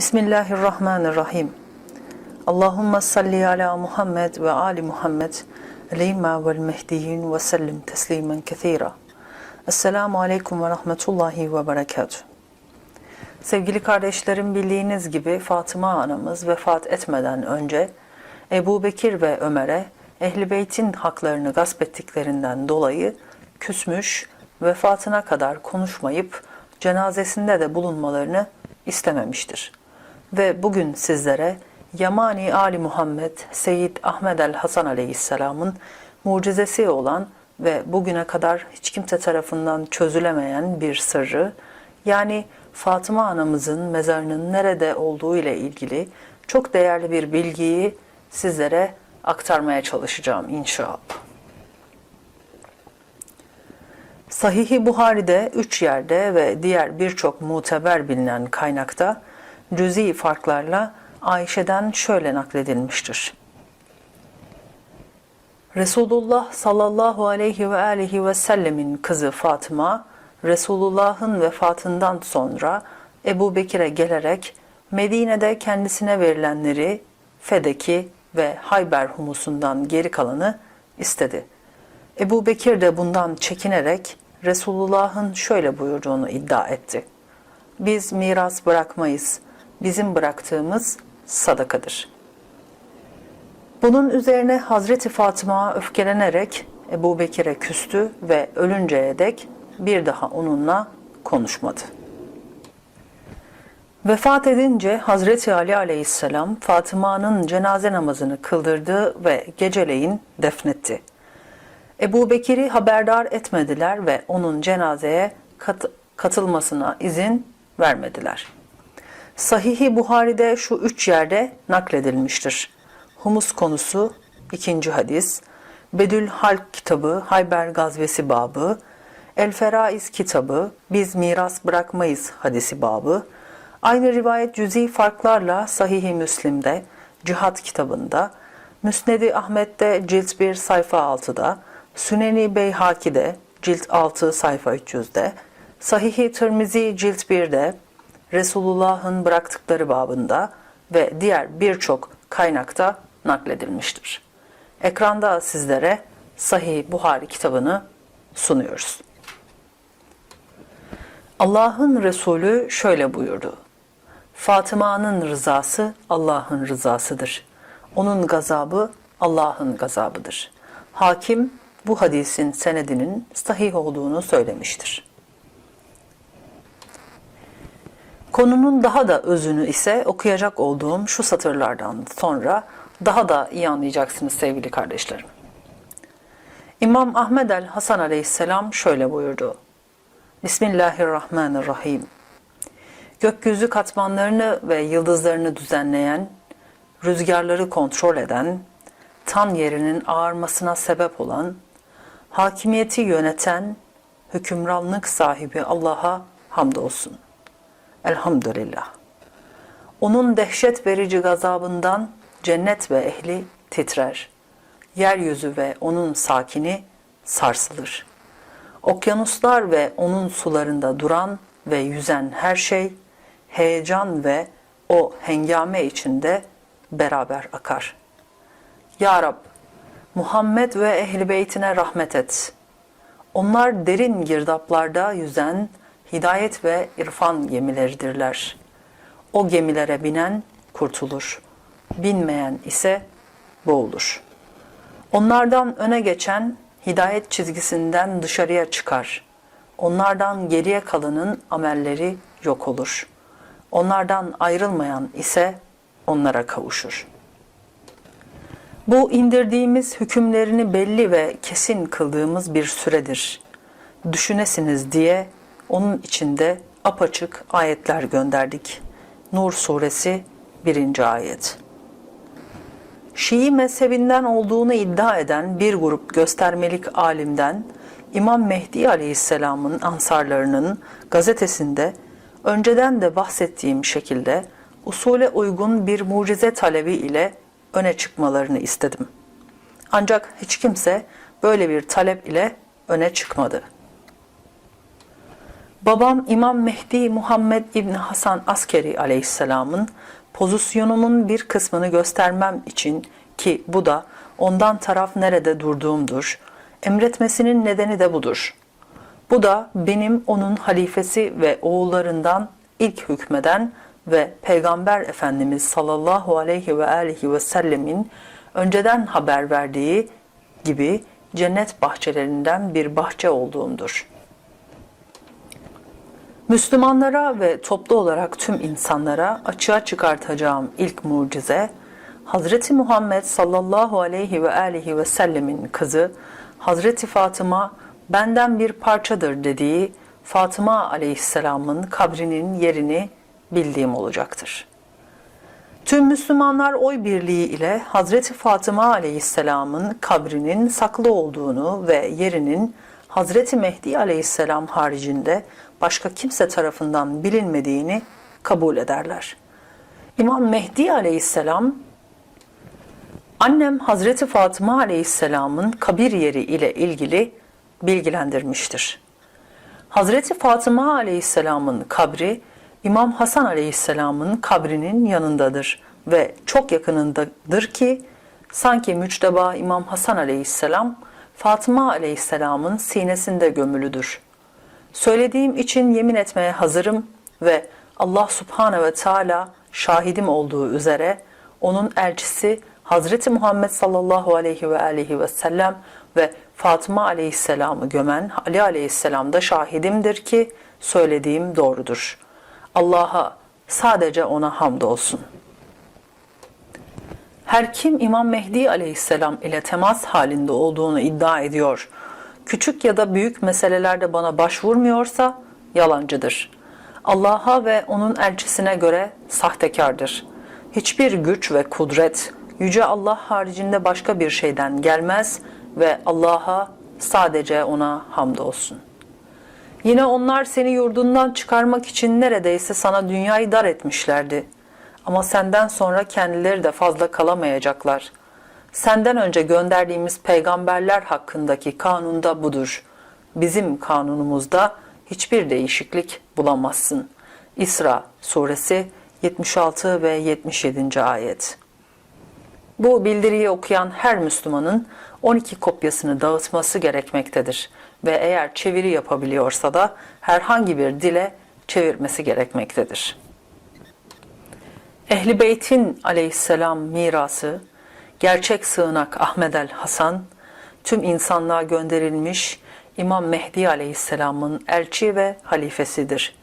Bismillahirrahmanirrahim. Allahümme salli ala Muhammed ve ali Muhammed aleyhima vel mehdiyin ve sellim teslimen kethira. Esselamu aleyküm ve rahmetullahi ve berekatuhu. Sevgili kardeşlerim bildiğiniz gibi Fatıma anamız vefat etmeden önce Ebu Bekir ve Ömer'e Ehli Beyt'in haklarını gasp ettiklerinden dolayı küsmüş, vefatına kadar konuşmayıp cenazesinde de bulunmalarını istememiştir. Ve bugün sizlere Yamani Ali Muhammed Seyyid Ahmed el Hasan Aleyhisselam'ın mucizesi olan ve bugüne kadar hiç kimse tarafından çözülemeyen bir sırrı, yani Fatıma anamızın mezarının nerede olduğu ile ilgili çok değerli bir bilgiyi sizlere aktarmaya çalışacağım inşallah. Sahih-i Buhari'de üç yerde ve diğer birçok muteber bilinen kaynakta cüzi farklarla Ayşe'den şöyle nakledilmiştir. Resulullah sallallahu aleyhi ve aleyhi ve sellemin kızı Fatıma, Resulullah'ın vefatından sonra Ebu Bekir'e gelerek Medine'de kendisine verilenleri Fedeki ve Hayber humusundan geri kalanı istedi. Ebu Bekir de bundan çekinerek Resulullah'ın şöyle buyurduğunu iddia etti. Biz miras bırakmayız. Bizim bıraktığımız sadakadır. Bunun üzerine Hazreti Fatıma öfkelenerek Ebu Bekir'e küstü ve ölünceye dek bir daha onunla konuşmadı. Vefat edince Hazreti Ali aleyhisselam Fatıma'nın cenaze namazını kıldırdı ve geceleyin defnetti. Ebu Bekir'i haberdar etmediler ve onun cenazeye kat katılmasına izin vermediler. Sahih-i Buhari'de şu üç yerde nakledilmiştir. Humus konusu ikinci hadis, Bedül Halk kitabı, Hayber Gazvesi babı, El Feraiz kitabı, Biz miras bırakmayız hadisi babı, aynı rivayet cüzi farklarla Sahih-i Müslim'de, Cihat kitabında, Müsnedi Ahmet'te cilt 1 sayfa 6'da, Süneni Beyhaki'de cilt 6 sayfa 300'de, Sahih-i Tirmizi cilt 1'de, Resulullah'ın bıraktıkları babında ve diğer birçok kaynakta nakledilmiştir. Ekranda sizlere Sahih Buhari kitabını sunuyoruz. Allah'ın Resulü şöyle buyurdu. Fatıma'nın rızası Allah'ın rızasıdır. Onun gazabı Allah'ın gazabıdır. Hakim bu hadisin senedinin sahih olduğunu söylemiştir. Konunun daha da özünü ise okuyacak olduğum şu satırlardan sonra daha da iyi anlayacaksınız sevgili kardeşlerim. İmam Ahmed el Hasan aleyhisselam şöyle buyurdu. Bismillahirrahmanirrahim. Gökyüzü katmanlarını ve yıldızlarını düzenleyen, rüzgarları kontrol eden, tan yerinin ağarmasına sebep olan, hakimiyeti yöneten, hükümranlık sahibi Allah'a hamdolsun. Elhamdülillah. Onun dehşet verici gazabından cennet ve ehli titrer. Yeryüzü ve onun sakini sarsılır. Okyanuslar ve onun sularında duran ve yüzen her şey heyecan ve o hengame içinde beraber akar. Ya Rab, Muhammed ve ehli beytine rahmet et. Onlar derin girdaplarda yüzen hidayet ve irfan gemileridirler. O gemilere binen kurtulur. Binmeyen ise boğulur. Onlardan öne geçen hidayet çizgisinden dışarıya çıkar. Onlardan geriye kalanın amelleri yok olur. Onlardan ayrılmayan ise onlara kavuşur. Bu indirdiğimiz hükümlerini belli ve kesin kıldığımız bir süredir. Düşünesiniz diye onun içinde apaçık ayetler gönderdik. Nur suresi 1. ayet. Şii mezhebinden olduğunu iddia eden bir grup göstermelik alimden İmam Mehdi Aleyhisselam'ın ansarlarının gazetesinde önceden de bahsettiğim şekilde usule uygun bir mucize talebi ile öne çıkmalarını istedim. Ancak hiç kimse böyle bir talep ile öne çıkmadı. Babam İmam Mehdi Muhammed İbni Hasan Askeri aleyhisselamın pozisyonumun bir kısmını göstermem için ki bu da ondan taraf nerede durduğumdur. Emretmesinin nedeni de budur. Bu da benim onun halifesi ve oğullarından ilk hükmeden ve Peygamber Efendimiz sallallahu aleyhi ve aleyhi ve sellemin önceden haber verdiği gibi cennet bahçelerinden bir bahçe olduğumdur. Müslümanlara ve toplu olarak tüm insanlara açığa çıkartacağım ilk mucize, Hazreti Muhammed sallallahu aleyhi ve aleyhi ve sellemin kızı Hazreti Fatıma benden bir parçadır dediği Fatıma aleyhisselamın kabrinin yerini bildiğim olacaktır. Tüm Müslümanlar oy birliği ile Hazreti Fatıma aleyhisselamın kabrinin saklı olduğunu ve yerinin Hazreti Mehdi aleyhisselam haricinde başka kimse tarafından bilinmediğini kabul ederler. İmam Mehdi aleyhisselam annem Hazreti Fatıma aleyhisselamın kabir yeri ile ilgili bilgilendirmiştir. Hazreti Fatıma aleyhisselamın kabri İmam Hasan aleyhisselamın kabrinin yanındadır ve çok yakınındadır ki sanki müçteba İmam Hasan aleyhisselam Fatıma aleyhisselamın sinesinde gömülüdür. Söylediğim için yemin etmeye hazırım ve Allah subhane ve Teala şahidim olduğu üzere onun elçisi Hazreti Muhammed sallallahu aleyhi ve aleyhi ve sellem ve Fatıma aleyhisselamı gömen Ali aleyhisselam da şahidimdir ki söylediğim doğrudur. Allah'a sadece ona hamdolsun. Her kim İmam Mehdi aleyhisselam ile temas halinde olduğunu iddia ediyor, küçük ya da büyük meselelerde bana başvurmuyorsa yalancıdır. Allah'a ve onun elçisine göre sahtekardır. Hiçbir güç ve kudret Yüce Allah haricinde başka bir şeyden gelmez ve Allah'a sadece ona hamdolsun. Yine onlar seni yurdundan çıkarmak için neredeyse sana dünyayı dar etmişlerdi. Ama senden sonra kendileri de fazla kalamayacaklar. Senden önce gönderdiğimiz peygamberler hakkındaki kanunda budur. Bizim kanunumuzda hiçbir değişiklik bulamazsın. İsra suresi 76 ve 77. ayet. Bu bildiriyi okuyan her Müslümanın 12 kopyasını dağıtması gerekmektedir ve eğer çeviri yapabiliyorsa da herhangi bir dile çevirmesi gerekmektedir. Ehli Beyt'in aleyhisselam mirası, gerçek sığınak Ahmed el Hasan, tüm insanlığa gönderilmiş İmam Mehdi aleyhisselamın elçi ve halifesidir.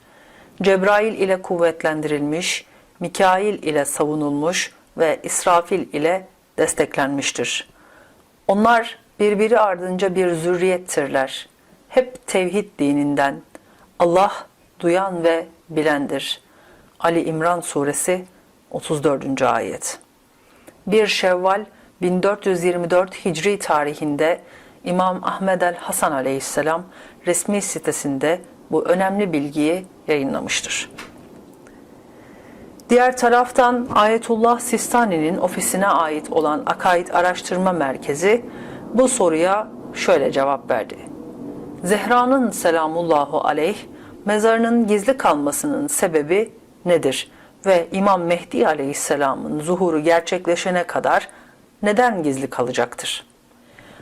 Cebrail ile kuvvetlendirilmiş, Mikail ile savunulmuş ve İsrafil ile desteklenmiştir. Onlar birbiri ardınca bir zürriyettirler. Hep tevhid dininden. Allah duyan ve bilendir. Ali İmran suresi 34. ayet. 1 Şevval 1424 Hicri tarihinde İmam Ahmed el Hasan aleyhisselam resmi sitesinde bu önemli bilgiyi yayınlamıştır. Diğer taraftan Ayetullah Sistani'nin ofisine ait olan Akaid Araştırma Merkezi bu soruya şöyle cevap verdi. Zehra'nın selamullahu aleyh mezarının gizli kalmasının sebebi nedir ve İmam Mehdi aleyhisselamın zuhuru gerçekleşene kadar neden gizli kalacaktır?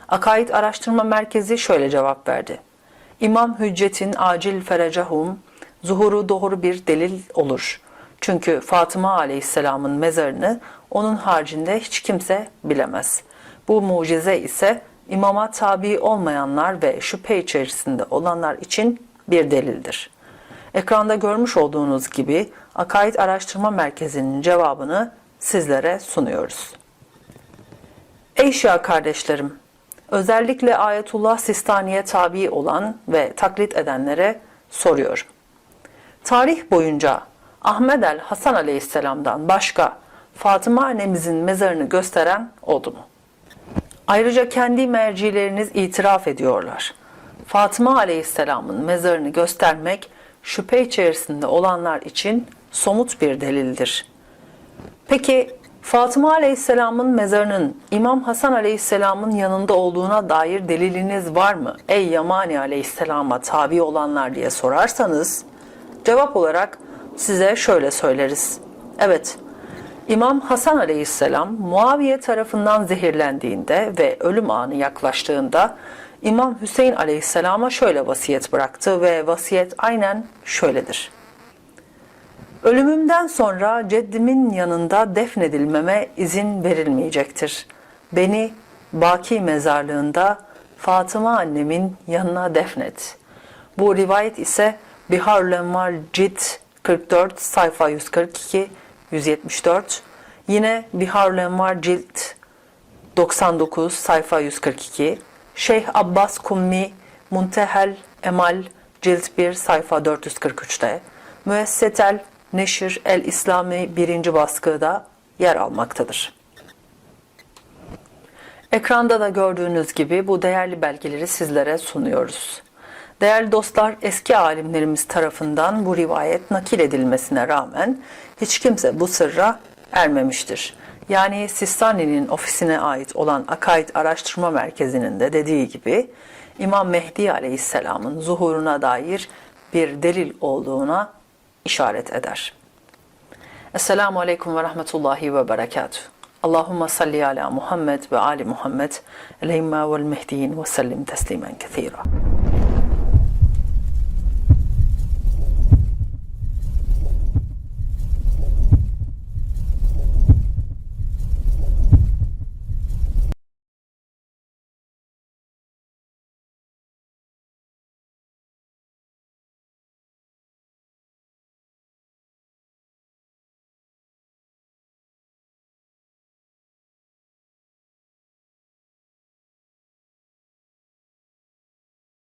Akaid Araştırma Merkezi şöyle cevap verdi. İmam Hüccet'in acil ferecahum zuhuru doğru bir delil olur. Çünkü Fatıma aleyhisselamın mezarını onun haricinde hiç kimse bilemez. Bu mucize ise imama tabi olmayanlar ve şüphe içerisinde olanlar için bir delildir. Ekranda görmüş olduğunuz gibi Akaid Araştırma Merkezi'nin cevabını sizlere sunuyoruz. Ey Şia kardeşlerim! Özellikle Ayetullah Sistani'ye tabi olan ve taklit edenlere soruyorum. Tarih boyunca Ahmed el Hasan aleyhisselamdan başka Fatıma annemizin mezarını gösteren oldu mu? Ayrıca kendi mercileriniz itiraf ediyorlar. Fatıma aleyhisselamın mezarını göstermek şüphe içerisinde olanlar için somut bir delildir. Peki Fatıma Aleyhisselam'ın mezarının İmam Hasan Aleyhisselam'ın yanında olduğuna dair deliliniz var mı? Ey Yamani Aleyhisselam'a tabi olanlar diye sorarsanız cevap olarak size şöyle söyleriz. Evet, İmam Hasan Aleyhisselam Muaviye tarafından zehirlendiğinde ve ölüm anı yaklaştığında İmam Hüseyin Aleyhisselam'a şöyle vasiyet bıraktı ve vasiyet aynen şöyledir. Ölümümden sonra ceddimin yanında defnedilmeme izin verilmeyecektir. Beni Baki mezarlığında Fatıma annemin yanına defnet. Bu rivayet ise Biharul Envar Cilt 44 sayfa 142 174 yine Biharul Envar Cilt 99 sayfa 142 Şeyh Abbas Kummi Muntehel Emal Cilt 1 sayfa 443'te Müessetel Neşir El İslami 1. baskıda yer almaktadır. Ekranda da gördüğünüz gibi bu değerli belgeleri sizlere sunuyoruz. Değerli dostlar, eski alimlerimiz tarafından bu rivayet nakil edilmesine rağmen hiç kimse bu sırra ermemiştir. Yani Sistani'nin ofisine ait olan Akaid Araştırma Merkezi'nin de dediği gibi İmam Mehdi Aleyhisselam'ın zuhuruna dair bir delil olduğuna işaret eder. Esselamu Aleyküm ve Rahmetullahi ve Berekatuhu. Allahümme salli ala Muhammed ve ali Muhammed eleyhimma vel mehdiyin ve sellim teslimen kethira.